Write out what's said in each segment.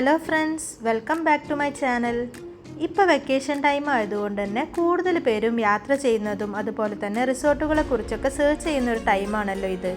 Hello friends welcome back to my channel. ഇപ്പോൾ vacation time ആയതുകൊണ്ട് തന്നെ കൂടുതൽ പേരും യാത്ര ചെയ്യുന്നതും അതുപോലെ തന്നെ റിസോർട്ടുകളെ കുറിച്ചൊക്കെ സെർച്ച് ചെയ്യുന്ന ഒരു ടൈമാണല്ലോ ഇത്.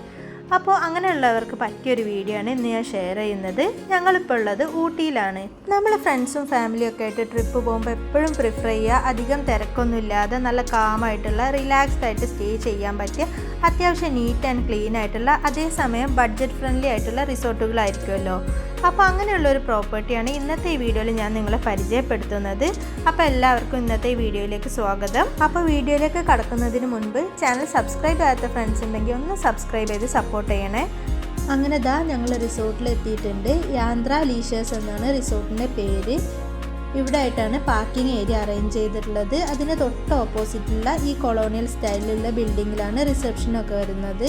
അപ്പോൾ അങ്ങനെയുള്ളവർക്ക് പറ്റിയൊരു വീഡിയോ ആണ് ഇന്ന് ഞാൻ ഷെയർ ചെയ്യുന്നത്. ഞങ്ങളിപ്പോൾ ഉള്ളത് ഊട്ടിയിലാണ്. നമ്മൾ ഫ്രണ്ട്സും ഫാമിലിയും ഒക്കെ ആയിട്ട് ട്രിപ്പ് പോകുമ്പോൾ എപ്പോഴും പ്രിഫർ ചെയ്യുക. അധികം തിരക്കൊന്നുമില്ലാതെ നല്ല കാമായിട്ടുള്ള റിലാക്സ്ഡ് ആയിട്ട് സ്റ്റേ ചെയ്യാൻ പറ്റിയ അത്യാവശ്യം നീറ്റ് ആൻഡ് ക്ലീൻ ആയിട്ടുള്ള അതേസമയം ബഡ്ജറ്റ് ഫ്രണ്ട്ലി ആയിട്ടുള്ള റിസോർട്ടുകളായിരിക്കുമല്ലോ അപ്പോൾ അങ്ങനെയുള്ള ഒരു പ്രോപ്പർട്ടിയാണ് ഇന്നത്തെ ഈ വീഡിയോയിൽ ഞാൻ നിങ്ങളെ പരിചയപ്പെടുത്തുന്നത്. അപ്പോൾ എല്ലാവർക്കും ഇന്നത്തെ ഈ വീഡിയോയിലേക്ക് സ്വാഗതം. അപ്പോൾ വീഡിയോയിലേക്ക് കടക്കുന്നതിന് മുൻപ് ചാനൽ സബ്സ്ക്രൈബ് ചെയ്യാത്ത ഫ്രണ്ട്സ് ഉണ്ടെങ്കിൽ ഒന്ന് സബ്സ്ക്രൈബ് ചെയ്ത് സപ്പോർട്ട് ചെയ്യണേ. അങ്ങനെ ദാ ഞങ്ങൾ റിസോർട്ടിൽ എത്തിയിട്ടുണ്ട്. യാന്ത്ര ലീഷേഴ്സ് എന്നാണ് റിസോർട്ടിന്റെ പേര്. ഇവിടെ ആയിട്ടാണ് പാർക്കിംഗ് ഏരിയ അറേഞ്ച് ചെയ്തിട്ടുള്ളത്. അതിന് തൊട്ട് ഓപ്പോസിറ്റുള്ള ഈ കൊളോണിയൽ സ്റ്റൈലിലുള്ള ബിൽഡിങ്ങിലാണ് റിസപ്ഷനൊക്കെ വരുന്നത്.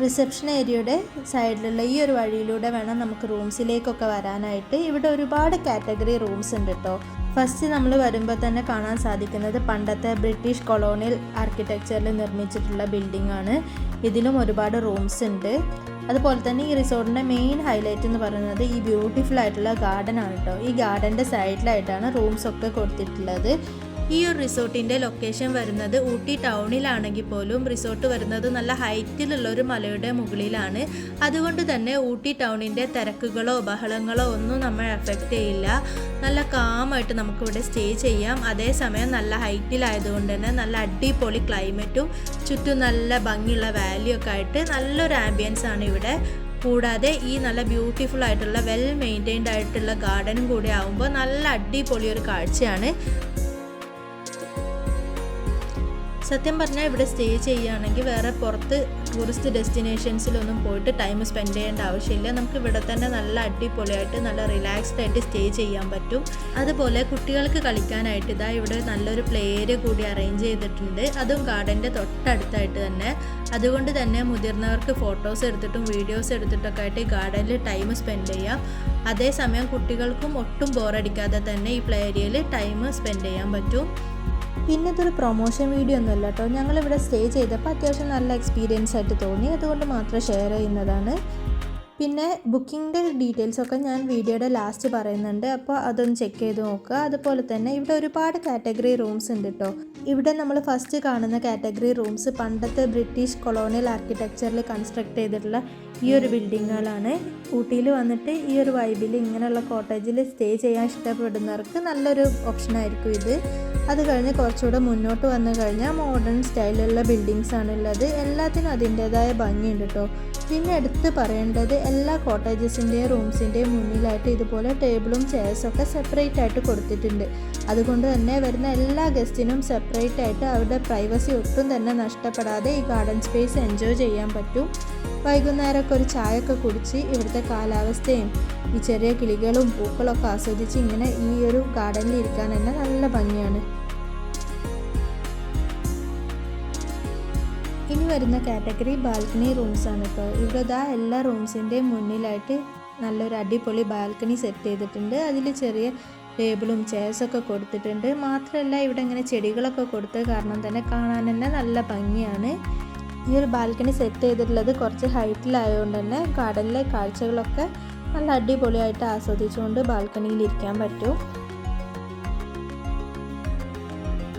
റിസപ്ഷൻ ഏരിയയുടെ സൈഡിലുള്ള ഈ ഒരു വഴിയിലൂടെ വേണം നമുക്ക് റൂംസിലേക്കൊക്കെ വരാനായിട്ട്. ഇവിടെ ഒരുപാട് കാറ്റഗറി റൂംസ് ഉണ്ട് കേട്ടോ. ഫസ്റ്റ് നമ്മൾ വരുമ്പോൾ തന്നെ കാണാൻ സാധിക്കുന്നത് പണ്ടത്തെ ബ്രിട്ടീഷ് കൊളോണിയൽ ആർക്കിടെക്ചറിൽ നിർമ്മിച്ചിട്ടുള്ള ബിൽഡിംഗ് ആണ് ഇതിലും ഒരുപാട് റൂംസ് ഉണ്ട്. അതുപോലെ തന്നെ ഈ റിസോർട്ടിന്റെ മെയിൻ ഹൈലൈറ്റ് എന്ന് പറയുന്നത് ഈ ബ്യൂട്ടിഫുൾ ആയിട്ടുള്ള ഗാർഡൻ ആണ് കേട്ടോ. ഈ ഗാർഡന്റെ സൈഡിലായിട്ടാണ് റൂംസ് ഒക്കെ കൊടുത്തിട്ടുള്ളത്. ഈ ഒരു റിസോർട്ടിന്റെ ലൊക്കേഷൻ വരുന്നത് ഊട്ടി ടൗണിലാണെങ്കിൽ പോലും റിസോർട്ട് വരുന്നത് നല്ല ഹൈറ്റിലുള്ള ഒരു മലയുടെ മുകളിലാണ്. അതുകൊണ്ട് തന്നെ ഊട്ടി ടൗണിന്റെ തിരക്കുകളോ ബഹളങ്ങളോ ഒന്നും നമ്മൾ എഫക്റ്റ് ചെയ്യില്ല. നല്ല കാമായിട്ട് നമുക്കിവിടെ സ്റ്റേ ചെയ്യാം. അതേസമയം നല്ല ഹൈറ്റിലായതുകൊണ്ട് തന്നെ നല്ല അടിപൊളി ക്ലൈമറ്റും ചുറ്റും നല്ല ഭംഗിയുള്ള വാല്യൂ ഒക്കെ ആയിട്ട് നല്ലൊരു ആംബിയൻസ് ആണ് ഇവിടെ. കൂടാതെ ഈ നല്ല ബ്യൂട്ടിഫുൾ ആയിട്ടുള്ള വെൽ മെയിന്റൈൻഡ് ആയിട്ടുള്ള ഗാർഡനും കൂടെ ആകുമ്പോൾ നല്ല അടിപൊളി ഒരു കാഴ്ചയാണ്. സത്യം പറഞ്ഞാൽ ഇവിടെ സ്റ്റേ ചെയ്യുകയാണെങ്കിൽ വേറെ പുറത്ത് ടൂറിസ്റ്റ് ഡെസ്റ്റിനേഷൻസിലൊന്നും പോയിട്ട് ടൈം സ്പെൻഡ് ചെയ്യേണ്ട ആവശ്യമില്ല. നമുക്ക് ഇവിടെ തന്നെ നല്ല അടിപൊളിയായിട്ട് നല്ല റിലാക്സ്ഡ് ആയിട്ട് സ്റ്റേ ചെയ്യാൻ പറ്റും. അതുപോലെ കുട്ടികൾക്ക് കളിക്കാനായിട്ട് ഇതാ ഇവിടെ നല്ലൊരു പ്ലേ ഏരിയ കൂടി അറേഞ്ച് ചെയ്തിട്ടുണ്ട്. അതും ഗാർഡന്റെ തൊട്ടടുത്തായിട്ട് തന്നെ. അതുകൊണ്ട് തന്നെ മുതിർന്നവർക്ക് ഫോട്ടോസ് എടുത്തിട്ടും വീഡിയോസ് എടുത്തിട്ടൊക്കെ ആയിട്ട് ഈ ഗാർഡനിൽ ടൈം സ്പെൻഡ് ചെയ്യാം. അതേസമയം കുട്ടികൾക്കും ഒട്ടും ബോറടിക്കാതെ തന്നെ ഈ പ്ലേ ഏരിയയിൽ ടൈം സ്പെൻഡ് ചെയ്യാൻ പറ്റും. പിന്നെ ഇതൊരു പ്രൊമോഷൻ വീഡിയോ ഒന്നുമല്ല കേട്ടോ. ഞങ്ങളിവിടെ സ്റ്റേ ചെയ്തപ്പോൾ അത്യാവശ്യം നല്ല എക്സ്പീരിയൻസ് ആയിട്ട് തോന്നി. അതുകൊണ്ട് മാത്രം ഷെയർ ചെയ്യുന്നതാണ്. പിന്നെ ബുക്കിങ്ങിന്റെ ഡീറ്റെയിൽസൊക്കെ ഞാൻ വീഡിയോയുടെ ലാസ്റ്റ് പറയുന്നുണ്ട്. അപ്പോൾ അതൊന്ന് ചെക്ക് ചെയ്ത് നോക്കുക. അതുപോലെ തന്നെ ഇവിടെ ഒരുപാട് കാറ്റഗറി റൂംസ് ഉണ്ട് കേട്ടോ. ഇവിടെ നമ്മൾ ഫസ്റ്റ് കാണുന്ന കാറ്റഗറി റൂംസ് പണ്ടത്തെ ബ്രിട്ടീഷ് കൊളോണിയൽ ആർക്കിടെക്ചറിൽ കൺസ്ട്രക്ട് ചെയ്തിട്ടുള്ള ഈ ഒരു ബിൽഡിങ്ങുകളാണ് ഊട്ടിയിൽ വന്നിട്ട് ഈ ഒരു വൈബിൽ ഇങ്ങനെയുള്ള കോട്ടേജിൽ സ്റ്റേ ചെയ്യാൻ ഇഷ്ടപ്പെടുന്നവർക്ക് നല്ലൊരു ഓപ്ഷനായിരിക്കും ഇത്. അത് കഴിഞ്ഞ് കുറച്ചുകൂടെ മുന്നോട്ട് വന്നു കഴിഞ്ഞാൽ മോഡേൺ സ്റ്റൈലിലുള്ള ബിൽഡിങ്സ് ആണുള്ളത്. എല്ലാത്തിനും അതിന്റേതായ ഭംഗിയുണ്ട് കേട്ടോ പിന്നെ എടുത്ത് പറയേണ്ടത് എല്ലാ കോട്ടേജസിന്റെയും റൂംസിന്റെയും മുന്നിലായിട്ട് ഇതുപോലെ ടേബിളും ചെയർസൊക്കെ സെപ്പറേറ്റ് ആയിട്ട് കൊടുത്തിട്ടുണ്ട്. അതുകൊണ്ട് തന്നെ വരുന്ന എല്ലാ ഗസ്റ്റിനും സെപ്പറേറ്റ് ആയിട്ട് അവരുടെ പ്രൈവസി ഒട്ടും തന്നെ നഷ്ടപ്പെടാതെ ഈ ഗാർഡൻ സ്പേസ് എൻജോയ് ചെയ്യാൻ പറ്റും. വൈകുന്നേരമൊക്കെ ഒരു ചായയൊക്കെ കുടിച്ച് ഇവിടുത്തെ കാലാവസ്ഥയും ഈ ചെറിയ കിളികളും പൂക്കളൊക്കെ ആസ്വദിച്ച് ഇങ്ങനെ ഈ ഒരു ഗാർഡനിൽ ഇരിക്കാൻ തന്നെ നല്ല ഭംഗിയാണ്. ഇനി വരുന്ന കാറ്റഗറി ബാൽക്കണി റൂംസ് ആണ് ഇപ്പോൾ ഇവിടെ ദാ എല്ലാ റൂംസിന്റെയും മുന്നിലായിട്ട് നല്ലൊരു അടിപൊളി ബാൽക്കണി സെറ്റ് ചെയ്തിട്ടുണ്ട്. അതിൽ ചെറിയ ടേബിളും ചെയർസൊക്കെ കൊടുത്തിട്ടുണ്ട്. മാത്രമല്ല ഇവിടെ ഇങ്ങനെ ചെടികളൊക്കെ കൊടുത്ത കാരണം തന്നെ കാണാൻ തന്നെ നല്ല ഭംഗിയാണ്. ഈ ഒരു ബാൽക്കണി സെറ്റ് ചെയ്തിട്ടുള്ളത് കുറച്ച് ഹൈറ്റിലായതുകൊണ്ട് തന്നെ കടലിലെ കാഴ്ചകളൊക്കെ നല്ല അടിപൊളിയായിട്ട് ആസ്വദിച്ചുകൊണ്ട് ബാൽക്കണിയിൽ ഇരിക്കാൻ പറ്റും.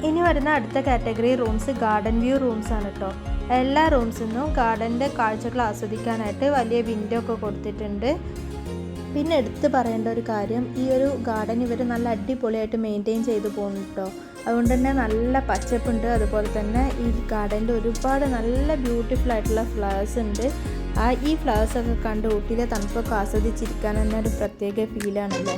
ഇനി വരുന്ന അടുത്ത category rooms garden view rooms ആണ് കേട്ടോ എല്ലാ റൂംസിൽ നിന്നും ഗാർഡന്റെ കാഴ്ചകൾ ആസ്വദിക്കാനായിട്ട് വലിയ വിൻഡോ ഒക്കെ കൊടുത്തിട്ടുണ്ട്. പിന്നെ എടുത്തു പറയേണ്ട ഒരു കാര്യം ഈ ഒരു ഗാർഡൻ ഇവർ നല്ല അടിപൊളിയായിട്ട് മെയിന്റെയിൻ ചെയ്തു പോകുന്നു കേട്ടോ അതുകൊണ്ട് തന്നെ നല്ല പച്ചപ്പുണ്ട്. അതുപോലെ തന്നെ ഈ ഗാർഡനിൽ ഒരുപാട് നല്ല ബ്യൂട്ടിഫുൾ ആയിട്ടുള്ള ഫ്ലവേഴ്സ് ഉണ്ട്. ആ ഈ ഫ്ലവേഴ്സൊക്കെ കണ്ട് ഊട്ടിയിലെ തണുപ്പൊക്കെ ആസ്വദിച്ചിരിക്കാൻ തന്നെ ഒരു പ്രത്യേക ഫീലാണല്ലേ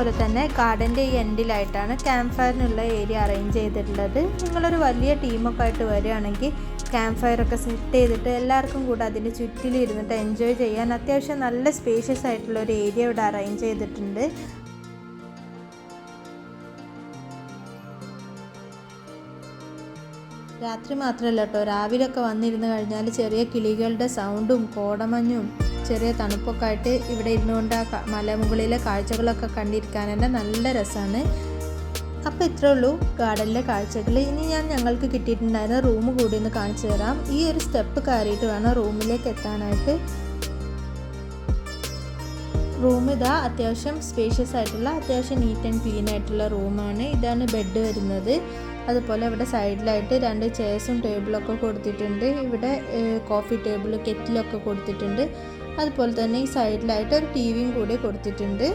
അതുപോലെ തന്നെ ഗാർഡന്റെ ഈ എൻഡിലായിട്ടാണ് ക്യാമ്പ് ഫയറിനുള്ള ഏരിയ അറേഞ്ച് ചെയ്തിട്ടുള്ളത്. നിങ്ങളൊരു വലിയ ടീമൊക്കെ ആയിട്ട് വരികയാണെങ്കിൽ ക്യാമ്പ് ഫയറൊക്കെ സെറ്റ് ചെയ്തിട്ട് എല്ലാവർക്കും കൂടെ അതിന്റെ ചുറ്റിലിരുന്നിട്ട് എൻജോയ് ചെയ്യാൻ അത്യാവശ്യം നല്ല സ്പേഷ്യസ് ആയിട്ടുള്ള ഒരു ഏരിയ ഇവിടെ അറേഞ്ച് ചെയ്തിട്ടുണ്ട്. രാത്രി മാത്രമല്ല കേട്ടോ രാവിലെയൊക്കെ വന്നിരുന്നു കഴിഞ്ഞാൽ ചെറിയ കിളികളുടെ സൗണ്ടും കോടമഞ്ഞും ചെറിയ തണുപ്പൊക്കെ ആയിട്ട് ഇവിടെ ഇരുന്നുകൊണ്ട് ആ മലമുകളിലെ കാഴ്ചകളൊക്കെ കണ്ടിരിക്കാൻ തന്നെ നല്ല രസമാണ് അപ്പോൾ ഇത്രേ ഉള്ളൂ ഗാർഡനിലെ കാഴ്ചകൾ ഇനി ഞാൻ ഞങ്ങൾക്ക് കിട്ടിയിട്ടുണ്ടായിരുന്ന റൂം കൂടി ഒന്ന് കാണിച്ചു തരാം. ഈ ഒരു സ്റ്റെപ്പ് കയറിയിട്ട് വേണം റൂമിലേക്ക് എത്താനായിട്ട്. റൂം ഇതാ അത്യാവശ്യം സ്പേഷ്യസ് ആയിട്ടുള്ള അത്യാവശ്യം നീറ്റ് ആൻഡ് ക്ലീൻ ആയിട്ടുള്ള റൂമാണ് ഇതാണ് ബെഡ് വരുന്നത്. അതുപോലെ ഇവിടെ സൈഡിലായിട്ട് രണ്ട് ചെയർസും ടേബിളൊക്കെ കൊടുത്തിട്ടുണ്ട്. ഇവിടെ കോഫി ടേബിൾ കെറ്റിലൊക്കെ കൊടുത്തിട്ടുണ്ട്. അതുപോലെ തന്നെ ഈ സൈഡിലായിട്ട് ഒരു ടി വിയും കൂടി കൊടുത്തിട്ടുണ്ട്.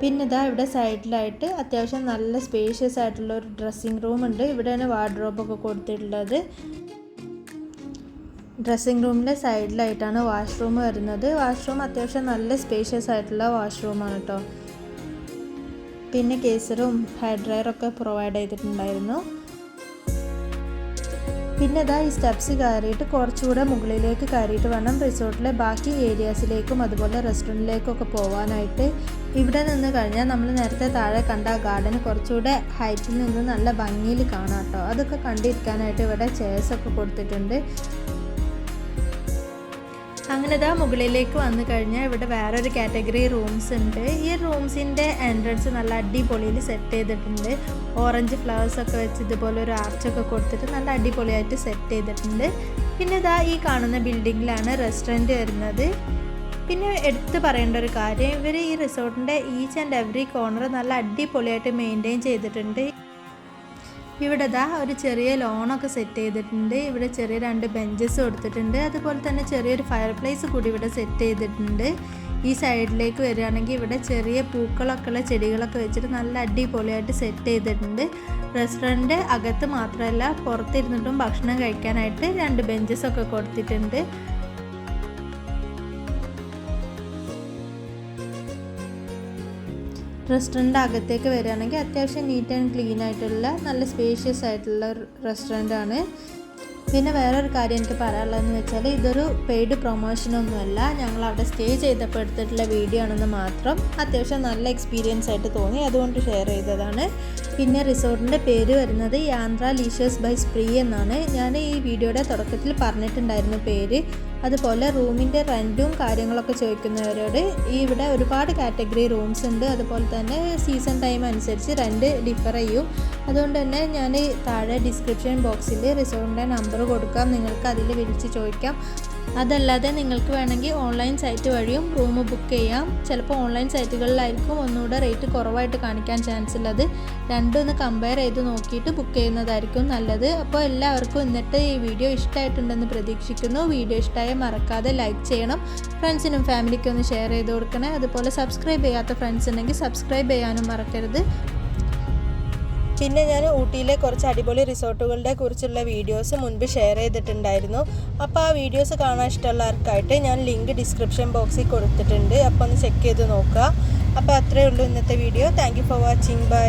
പിന്നെ ഇതാ ഇവിടെ സൈഡിലായിട്ട് അത്യാവശ്യം നല്ല സ്പേഷ്യസ് ആയിട്ടുള്ള ഒരു ഡ്രസ്സിംഗ് റൂം ഉണ്ട്. ഇവിടെയാണ് വാർഡ്രോബൊക്കെ കൊടുത്തിട്ടുള്ളത്. ഡ്രസ്സിംഗ് റൂമിന്റെ സൈഡിലായിട്ടാണ് വാഷ്റൂം വരുന്നത്. വാഷ്റൂം അത്യാവശ്യം നല്ല സ്പേഷ്യസ് ആയിട്ടുള്ള വാഷ്റൂമാണ് കേട്ടോ പിന്നെ കേസറും ഹെയർ ഡ്രയറൊക്കെ പ്രൊവൈഡ് ചെയ്തിട്ടുണ്ടായിരുന്നു. പിന്നെ ഇതാ ഈ സ്റ്റെപ്സ് കയറിയിട്ട് കുറച്ചുകൂടെ മുകളിലേക്ക് കയറിയിട്ട് വേണം റിസോർട്ടിലെ ബാക്കി ഏരിയാസിലേക്കും അതുപോലെ റെസ്റ്റോറന്റിലേക്കൊക്കെ പോകാനായിട്ട് ഇവിടെ നിന്ന് കഴിഞ്ഞാൽ നമ്മൾ നേരത്തെ താഴെ കണ്ട ഗാർഡൻ കുറച്ചുകൂടെ ഹൈറ്റിൽ നിന്ന് നല്ല ഭംഗിയിൽ കാണാം കേട്ടോ. അതൊക്കെ കണ്ടിരിക്കാനായിട്ട് ഇവിടെ ചെയർസ് ഒക്കെ കൊടുത്തിട്ടുണ്ട്. അങ്ങനെ ഇതാ മുകളിലേക്ക് വന്നു കഴിഞ്ഞാൽ ഇവിടെ വേറൊരു കാറ്റഗറി റൂംസ് ഉണ്ട്. ഈ റൂംസിന്റെ എൻട്രൻസ് നല്ല അടിപൊളിയിൽ സെറ്റ് ചെയ്തിട്ടുണ്ട്. ഓറഞ്ച് ഫ്ലവേഴ്സ് ഒക്കെ വെച്ച് ഇതുപോലെ ഒരു ആർച്ചൊക്കെ കൊടുത്തിട്ട് നല്ല അടിപൊളിയായിട്ട് സെറ്റ് ചെയ്തിട്ടുണ്ട്. പിന്നെ ഇതാ ഈ കാണുന്ന ബിൽഡിങ്ങിലാണ് റെസ്റ്റോറന്റ് വരുന്നത്. പിന്നെ എടുത്തു പറയേണ്ട ഒരു കാര്യം ഇവർ ഈ റിസോർട്ടിന്റെ ഈച്ച് ആൻഡ് എവറി കോർണർ നല്ല അടിപൊളിയായിട്ട് മെയിന്റെയിൻ ചെയ്തിട്ടുണ്ട്. ഇവിടെ ദാ ഒരു ചെറിയ ലോണൊക്കെ സെറ്റ് ചെയ്തിട്ടുണ്ട്. ഇവിടെ ചെറിയ രണ്ട് ബെഞ്ചസ് കൊടുത്തിട്ടുണ്ട്. അതുപോലെ തന്നെ ചെറിയൊരു ഫയർ പ്ലേസ് കൂടി ഇവിടെ സെറ്റ് ചെയ്തിട്ടുണ്ട്. ഈ സൈഡിലേക്ക് വരികയാണെങ്കിൽ ഇവിടെ ചെറിയ പൂക്കളൊക്കെ ഉള്ള ചെടികളൊക്കെ വെച്ചിട്ട് നല്ല അടിപൊളിയായിട്ട് സെറ്റ് ചെയ്തിട്ടുണ്ട്. റെസ്റ്റോറന്റ് അകത്ത് മാത്രമല്ല പുറത്തിരുന്നിട്ടും ഭക്ഷണം കഴിക്കാനായിട്ട് രണ്ട് ബെഞ്ചസ് ഒക്കെ കൊടുത്തിട്ടുണ്ട്. റെസ്റ്റോറന്റ് അകത്തേക്ക് വരികയാണെങ്കിൽ അത്യാവശ്യം നീറ്റ് ആൻഡ് ക്ലീൻ ആയിട്ടുള്ള നല്ല സ്പേഷ്യസ് ആയിട്ടുള്ള റെസ്റ്റോറന്റ് ആണ് പിന്നെ വേറൊരു കാര്യം എനിക്ക് പറയാനുള്ളതെന്ന് വെച്ചാൽ ഇതൊരു പെയ്ഡ് പ്രൊമോഷനൊന്നുമല്ല ഞങ്ങൾ അവിടെ സ്റ്റേ ചെയ്തപ്പോൾ എടുത്തിട്ടുള്ള വീഡിയോ ആണെന്ന് മാത്രം അത്യാവശ്യം നല്ല എക്സ്പീരിയൻസ് ആയിട്ട് തോന്നി. അതുകൊണ്ട് ഷെയർ ചെയ്തതാണ്. പിന്നെ റിസോർട്ടിന്റെ പേര് വരുന്നത് യാന്ത്ര ലീഷേഴ്സ് ബൈ സ്പ്രീ എന്നാണ്. ഞാൻ ഈ വീഡിയോയുടെ തുടക്കത്തിൽ പറഞ്ഞിട്ടുണ്ടായിരുന്നു പേര്. അതുപോലെ റൂമിന്റെ റെന്റും കാര്യങ്ങളൊക്കെ ചോദിക്കുന്നവരോട് ഇവിടെ ഒരുപാട് കാറ്റഗറി റൂംസ് ഉണ്ട്. അതുപോലെ തന്നെ സീസൺ ടൈം അനുസരിച്ച് റെന്റ് ഡിഫർ ചെയ്യും. അതുകൊണ്ട് തന്നെ ഞാൻ താഴെ ഡിസ്ക്രിപ്ഷൻ ബോക്സിൽ റിസോർട്ടിന്റെ നമ്പർ കൊടുക്കാം. നിങ്ങൾക്ക് അതിൽ വിളിച്ച് ചോദിക്കാം. അതല്ലാതെ നിങ്ങൾക്ക് വേണമെങ്കിൽ ഓൺലൈൻ സൈറ്റ് വഴിയും റൂം ബുക്ക് ചെയ്യാം. ചിലപ്പോൾ ഓൺലൈൻ സൈറ്റുകളിലായിരിക്കും ഒന്നുകൂടെ റേറ്റ് കുറവായിട്ട് കാണിക്കാൻ ചാൻസ് ഉള്ളത്. രണ്ടും ഒന്ന് കമ്പയർ ചെയ്ത് നോക്കിയിട്ട് ബുക്ക് ചെയ്യുന്നതായിരിക്കും നല്ലത്. അപ്പോൾ എല്ലാവർക്കും ഇന്നത്തെ ഈ വീഡിയോ ഇഷ്ടമായിട്ടുണ്ടെന്ന് പ്രതീക്ഷിക്കുന്നു. വീഡിയോ ഇഷ്ടമായ മറക്കാതെ ലൈക്ക് ചെയ്യണം. ഫ്രണ്ട്സിനും ഫാമിലിക്കും ഒന്ന് ഷെയർ ചെയ്ത് കൊടുക്കണേ. അതുപോലെ സബ്സ്ക്രൈബ് ചെയ്യാത്ത ഫ്രണ്ട്സ് ഉണ്ടെങ്കിൽ സബ്സ്ക്രൈബ് ചെയ്യാനും മറക്കരുത്. പിന്നെ ഞാൻ ഊട്ടിയിലെ കുറച്ച് അടിപൊളി റിസോർട്ടുകളുടെ കുറിച്ചുള്ള വീഡിയോസ് മുൻപ് ഷെയർ ചെയ്തിട്ടുണ്ടായിരുന്നു. അപ്പോൾ ആ വീഡിയോസ് കാണാൻ ഇഷ്ടമുള്ളവർക്കായിട്ട് ഞാൻ ലിങ്ക് ഡിസ്ക്രിപ്ഷൻ ബോക്സിൽ കൊടുത്തിട്ടുണ്ട്. അപ്പോൾ ഒന്ന് ചെക്ക് ചെയ്ത് നോക്കുക. അപ്പോൾ അത്രയേ ഉള്ളൂ ഇന്നത്തെ video thank for watching bye